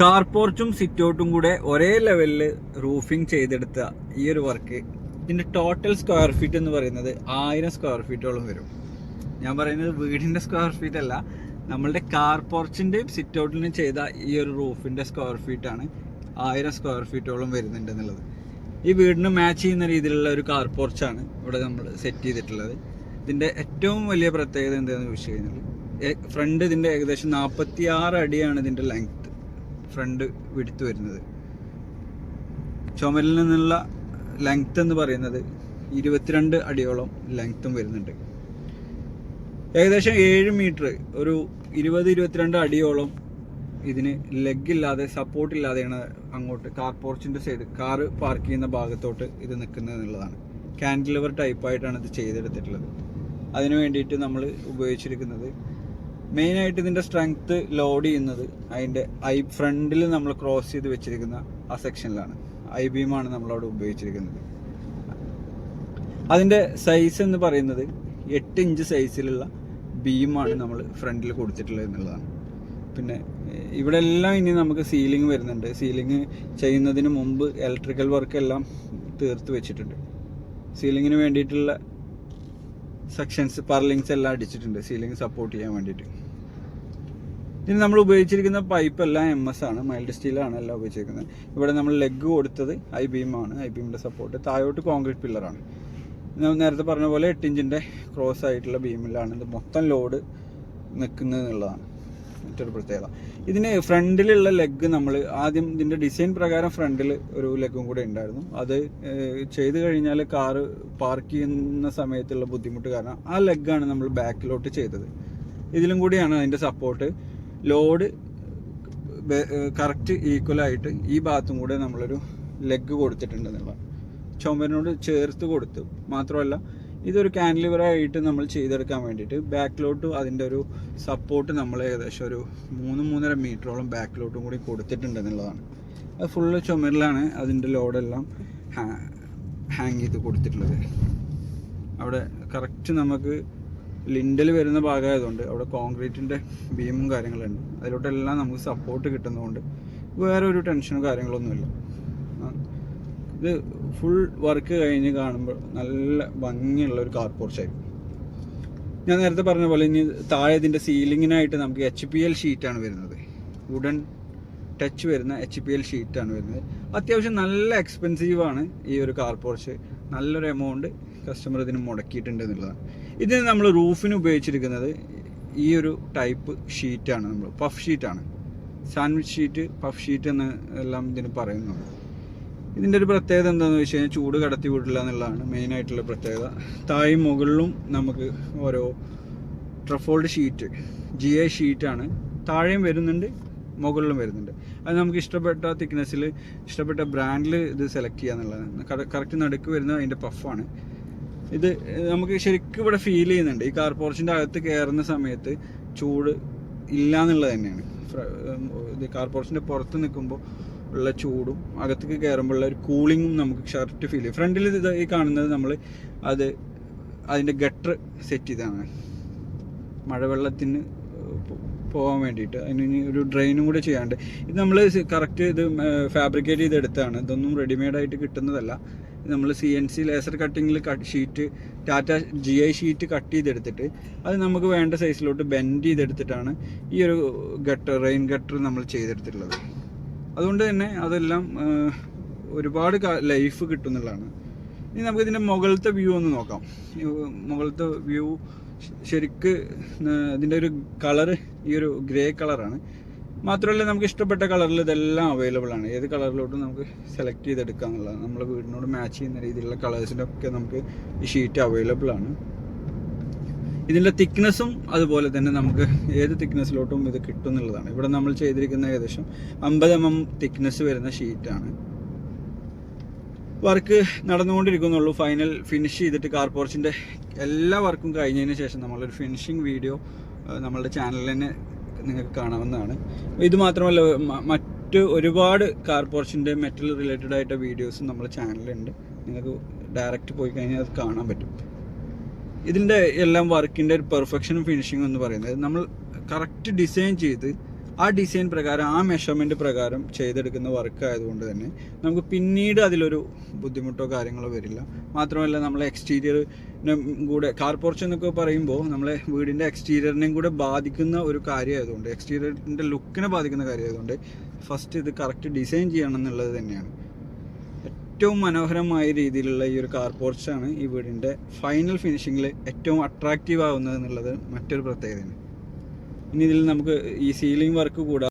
Car പോർച്ചും സിറ്റൗട്ടും കൂടെ ഒരേ ലെവലിൽ റൂഫിംഗ് ചെയ്തെടുത്ത ഈ ഒരു വർക്ക് ഇതിന്റെ ടോട്ടൽ സ്ക്വയർ ഫീറ്റ് എന്ന് പറയുന്നത് ആയിരം സ്ക്വയർ ഫീറ്റോളം വരും. ഞാൻ പറയുന്നത് വീടിന്റെ സ്ക്വയർ ഫീറ്റ് അല്ല നമ്മളുടെ കാർ പോർച്ചിന്റെയും സിറ്റൗട്ടിനും ചെയ്ത ഈ ഒരു റൂഫിന്റെ സ്ക്വയർ ഫീറ്റ് ആണ് ആയിരം സ്ക്വയർ ഫീറ്റോളം വരുന്നുണ്ട് എന്നുള്ളത് ഈ വീടിന് മാച്ച് ചെയ്യുന്ന രീതിയിലുള്ള ഒരു കാർ പോർച്ചാണ് ഇവിടെ നമ്മൾ സെറ്റ് ചെയ്തിട്ടുള്ളത്. ഇതിന്റെ ഏറ്റവും വലിയ പ്രത്യേകത എന്താണെന്ന് ചോദിച്ചു കഴിഞ്ഞാൽ ഫ്രണ്ട് ഇതിന്റെ ഏകദേശം നാൽപ്പത്തി ആറ് അടിയാണ് ഇതിന്റെ ലെങ്ത് ഫ്രണ്ട് വിടുത്ത് വരുന്നത്. ചുമരിൽ നിന്നുള്ള ലെങ്ത് എന്ന് പറയുന്നത് ഇരുപത്തിരണ്ട് അടിയോളം ലെങ്ത്തും വരുന്നുണ്ട്. ഏകദേശം ഏഴ് മീറ്റർ ഒരു ഇരുപത് ഇരുപത്തിരണ്ട് അടിയോളം ഇതിന് ലെഗ് ഇല്ലാതെ സപ്പോർട്ട് അങ്ങോട്ട് കാർ പോർച്ചിന്റെ സൈഡ് കാറ് പാർക്ക് ചെയ്യുന്ന ഭാഗത്തോട്ട് ഇത് നിൽക്കുന്നത് എന്നുള്ളതാണ്. കാൻഡിലിവർ ടൈപ്പായിട്ടാണ് ഇത് ചെയ്തെടുത്തിട്ടുള്ളത്. അതിനു വേണ്ടിയിട്ട് നമ്മൾ ഉപയോഗിച്ചിരിക്കുന്നത് മെയിനായിട്ട് ഇതിന്റെ സ്ട്രെങ്ത് ലോഡ് ചെയ്യുന്നത് അതിന്റെ ഐ ഫ്രണ്ടിൽ നമ്മൾ ക്രോസ് ചെയ്ത് വെച്ചിരിക്കുന്ന ആ സെക്ഷനിലാണ് ഐ ബീമാണ് നമ്മളവിടെ ഉപയോഗിച്ചിരിക്കുന്നത്. അതിന്റെ സൈസ് എന്ന് പറയുന്നത് എട്ട് ഇഞ്ച് സൈസിലുള്ള ബീമാണ് നമ്മൾ ഫ്രണ്ടിൽ കൊടുത്തിട്ടുള്ളത് എന്നുള്ളതാണ്. പിന്നെ ഇവിടെ എല്ലാം ഇനി നമുക്ക് സീലിംഗ് വരുന്നുണ്ട്. സീലിംഗ് ചെയ്യുന്നതിന് മുമ്പ് ഇലക്ട്രിക്കൽ വർക്ക് എല്ലാം തീർത്ത് വെച്ചിട്ടുണ്ട്. സീലിങ്ങിന് വേണ്ടിയിട്ടുള്ള സെക്ഷൻസ് പർലിങ്സ് എല്ലാം അടിച്ചിട്ടുണ്ട്. സീലിംഗ് സപ്പോർട്ട് ചെയ്യാൻ വേണ്ടിയിട്ട്. ഇനി നമ്മൾ ഉപയോഗിച്ചിരിക്കുന്ന പൈപ്പ് എല്ലാം എം എസ് ആണ്. മൈൽഡ് സ്റ്റീലാണ് എല്ലാം ഉപയോഗിച്ചിരിക്കുന്നത്. ഇവിടെ നമ്മൾ ലെഗ് കൊടുത്തത് ഐ ബീമാണ് ഐ ബീമിന്റെ സപ്പോർട്ട് താഴോട്ട് കോൺക്രീറ്റ് പില്ലറാണ് നേരത്തെ പറഞ്ഞ പോലെ എട്ട് ഇഞ്ചിന്റെ ക്രോസ് ആയിട്ടുള്ള ബീമിലാണ് ഇത് മൊത്തം ലോഡ് നിൽക്കുന്നത് എന്നുള്ളതാണ്. മറ്റൊരു പ്രത്യേകത. ഇതിന് ഫ്രണ്ടിലുള്ള ലെഗ് നമ്മൾ ആദ്യം ഇതിന്റെ ഡിസൈൻ പ്രകാരം ഫ്രണ്ടിൽ ഒരു ലെഗും കൂടെ ഉണ്ടായിരുന്നു. അത് ചെയ്തു കഴിഞ്ഞാൽ കാറ് പാർക്ക് ചെയ്യുന്ന സമയത്തുള്ള ബുദ്ധിമുട്ട് കാരണം ആ ലെഗാണ് നമ്മൾ ബാക്കിലോട്ട് ചെയ്തത്. ഇതിലും കൂടിയാണ് അതിന്റെ സപ്പോർട്ട് ലോഡ് കറക്റ്റ് ഈക്വലായിട്ട് ഈ ഭാഗത്തും കൂടെ നമ്മളൊരു ലെഗ് കൊടുത്തിട്ടുണ്ട്. എന്നുള്ളതാണ് ചുമരിനോട് ചേർത്ത് കൊടുത്തു. മാത്രമല്ല ഇതൊരു കാൻഡിലിവറായിട്ട് നമ്മൾ ചെയ്തെടുക്കാൻ വേണ്ടിയിട്ട് ബാക്കിലോട്ടും അതിന്റെ ഒരു സപ്പോർട്ട് നമ്മൾ ഏകദേശം ഒരു മൂന്ന് മൂന്നര മീറ്ററോളം ബാക്കിലോട്ടും കൂടി കൊടുത്തിട്ടുണ്ട് എന്നുള്ളതാണ്. അത് ഫുള്ള് ചുമരിലാണ് അതിന്റെ ലോഡെല്ലാം ഹാങ് ചെയ്ത് കൊടുത്തിട്ടുള്ളത്. അവിടെ കറക്റ്റ് നമുക്ക് ലിൻഡൽ വരുന്ന ഭാഗമായതുകൊണ്ട് അവിടെ കോൺക്രീറ്റിന്റെ ബീമും കാര്യങ്ങളുണ്ട്. അതിലോട്ടെല്ലാം നമുക്ക് സപ്പോർട്ട് കിട്ടുന്നതുകൊണ്ട് വേറെ ഒരു ടെൻഷനും കാര്യങ്ങളൊന്നുമില്ല. ഇത് ഫുൾ വർക്ക് കഴിഞ്ഞ് കാണുമ്പോൾ നല്ല ഭംഗിയുള്ള ഒരു കാർ പോർച്ചായിരിക്കും ഞാൻ നേരത്തെ പറഞ്ഞ പോലെ ഇനി താഴെ ഇതിന്റെ സീലിങ്ങിനായിട്ട് നമുക്ക് എച്ച് പി എൽ ഷീറ്റാണ് വരുന്നത്. വുഡൻ ടച്ച് വരുന്ന എച്ച് പി എൽ ഷീറ്റാണ് വരുന്നത്. അത്യാവശ്യം നല്ല എക്സ്പെൻസീവാണ് ഈ ഒരു കാർ പോർച്ച് നല്ലൊരു എമൗണ്ട് കസ്റ്റമർ ഇതിന് മുടക്കിയിട്ടുണ്ട് എന്നുള്ളതാണ്. ഇതിന് നമ്മൾ റൂഫിന് ഉപയോഗിച്ചിരിക്കുന്നത് ഈ ഒരു ടൈപ്പ് ഷീറ്റാണ് നമ്മൾ പഫ് ഷീറ്റാണ് സാൻഡ്വിച്ച് ഷീറ്റ് പഫ് ഷീറ്റ് എന്ന് എല്ലാം ഇതിന് പറയുന്നുണ്ട്. ഇതിന്റെ ഒരു പ്രത്യേകത എന്താണെന്ന് വെച്ച് കഴിഞ്ഞാൽ ചൂട് കടത്തി വിടില്ല എന്നുള്ളതാണ് മെയിനായിട്ടുള്ള പ്രത്യേകത. താഴെയും മുകളിലും നമുക്ക് ഓരോ ട്രഫോൾഡ് ഷീറ്റ് ജി എ ഷീറ്റാണ് താഴെയും വരുന്നുണ്ട് മുകളിലും വരുന്നുണ്ട്. അത് നമുക്ക് ഇഷ്ടപ്പെട്ട തിക്നെസ്സിൽ ഇഷ്ടപ്പെട്ട ബ്രാൻഡിൽ ഇത് സെലക്ട് ചെയ്യുക എന്നുള്ളതാണ്. കറക്റ്റ് നടുക്ക് വരുന്ന അതിന്റെ പഫാണ് ഇത് നമുക്ക് ശരിക്കും ഇവിടെ ഫീൽ ചെയ്യുന്നുണ്ട്. ഈ കാർ അകത്ത് കയറുന്ന സമയത്ത് ചൂട് ഇല്ല എന്നുള്ളത് തന്നെയാണ് ഇത് കാർ പുറത്ത് നിൽക്കുമ്പോൾ ഉള്ള ചൂടും അകത്തേക്ക് കയറുമ്പോഴുള്ള ഒരു കൂളിങ്ങും നമുക്ക് ഷർട്ട് ഫീൽ ചെയ്യും. ഫ്രണ്ടിൽ ഇത് ഈ കാണുന്നത് നമ്മൾ അത് അതിന്റെ ഗട്ടർ സെറ്റ് ചെയ്താണ്. മഴവെള്ളത്തിന് പോകാൻ വേണ്ടിയിട്ട്. അതിന് ഒരു ഡ്രെയിനും കൂടെ ചെയ്യാണ്ട്. ഇത് നമ്മൾ കറക്റ്റ് ഇത് ഫാബ്രിക്കേറ്റ് ചെയ്തെടുത്താണ്. ഇതൊന്നും റെഡിമെയ്ഡ് ആയിട്ട് കിട്ടുന്നതല്ല. നമ്മൾ C N C laser കട്ടിങ്ങിൽ cut sheet Tata G I sheet cut ചെയ്തെടുത്തിട്ട് അത് നമുക്ക് വേണ്ട സൈസിലോട്ട് ബെൻഡ് ചെയ്തെടുത്തിട്ടാണ് ഈ ഒരു ഗട്ടർ റെയിൻ ഗട്ടർ നമ്മൾ ചെയ്തെടുത്തിട്ടുള്ളത്. അതുകൊണ്ട് തന്നെ അതെല്ലാം ഒരുപാട് ലൈഫ് കിട്ടുന്നുള്ളതാണ്. ഇനി നമുക്ക് ഇതിന്റെ മുകളിലത്തെ വ്യൂ ഒന്ന് നോക്കാം. മുകളിലത്തെ വ്യൂ ശരിക്ക് ഇതിന്റെ ഒരു കളറ് ഈ ഒരു ഗ്രേ കളറാണ് മാത്രമല്ല നമുക്ക് ഇഷ്ടപ്പെട്ട കളറിൽ ഇതെല്ലാം അവൈലബിൾ ആണ്. ഏത് കളറിലോട്ടും നമുക്ക് സെലക്ട് ചെയ്തെടുക്കാം എന്നുള്ളതാണ് നമ്മുടെ വീടിനോട് മാച്ച് ചെയ്യുന്ന രീതിയിലുള്ള കളേഴ്സിന്റെ ഒക്കെ നമുക്ക് ഈ ഷീറ്റ് അവൈലബിൾ ആണ്. ഇതിന്റെ തിക്നെസ്സും അതുപോലെ തന്നെ നമുക്ക് ഏത് തിക്നെസ്സിലോട്ടും ഇത് കിട്ടും എന്നുള്ളതാണ് ഇവിടെ നമ്മൾ ചെയ്തിരിക്കുന്ന ഏകദേശം അമ്പത് എം എം തിക്നെസ് വരുന്ന ഷീറ്റാണ്. വർക്ക് നടന്നുകൊണ്ടിരിക്കുന്നുള്ളൂ. ഫൈനൽ ഫിനിഷ് ചെയ്തിട്ട് കാർ പോർച്ചിന്റെ എല്ലാ വർക്കും കഴിഞ്ഞതിന് ശേഷം നമ്മളൊരു ഫിനിഷിങ് വീഡിയോ നമ്മളുടെ ചാനലിൽ തന്നെ നിങ്ങൾക്ക് കാണാവുന്നതാണ്. ഇത് മാത്രമല്ല മറ്റ് ഒരുപാട് കാർ പോർച്ചിന്റെ മെറ്റൽ റിലേറ്റഡ് ആയിട്ട് വീഡിയോസും നമ്മുടെ ചാനലുണ്ട് നിങ്ങൾക്ക് ഡയറക്റ്റ് പോയി കഴിഞ്ഞാൽ അത് കാണാൻ പറ്റും. ഇതിന്റെ എല്ലാം വർക്കിന്റെ ഒരു പെർഫെക്ഷനും ഫിനിഷിങ്ങും എന്ന് പറയുന്നത്. നമ്മൾ കറക്റ്റ് ഡിസൈൻ ചെയ്ത് ആ ഡിസൈൻ പ്രകാരം ആ മെഷർമെന്റ് പ്രകാരം ചെയ്തെടുക്കുന്ന വർക്ക് ആയതുകൊണ്ട് തന്നെ നമുക്ക് പിന്നീട് അതിലൊരു ബുദ്ധിമുട്ടോ കാര്യങ്ങളോ വരില്ല. മാത്രമല്ല നമ്മൾ എക്സ്റ്റീരിയറിനും കൂടെ കാർ പോർച്ച് എന്നൊക്കെ പറയുമ്പോൾ നമ്മളെ വീടിന്റെ എക്സ്റ്റീരിയറിനെയും കൂടെ ബാധിക്കുന്ന ഒരു കാര്യമായതുകൊണ്ട് എക്സ്റ്റീരിയറിന്റെ ലുക്കിനെ ബാധിക്കുന്ന കാര്യമായതുകൊണ്ട് ഫസ്റ്റ് ഇത് കറക്റ്റ് ഡിസൈൻ ചെയ്യണം എന്നുള്ളത് തന്നെയാണ്. ഏറ്റവും മനോഹരമായ രീതിയിലുള്ള ഈ ഒരു കാർ പോർച്ചാണ് ഈ വീടിന്റെ ഫൈനൽ ഫിനിഷിങ്ങിൽ ഏറ്റവും അട്രാക്റ്റീവ് ആവുന്നത് എന്നുള്ളത് മറ്റൊരു പ്രത്യേകതയാണ്. ഇനി ഇതിൽ നമുക്ക് ഈ സീലിംഗ് വർക്ക് കൂടാതെ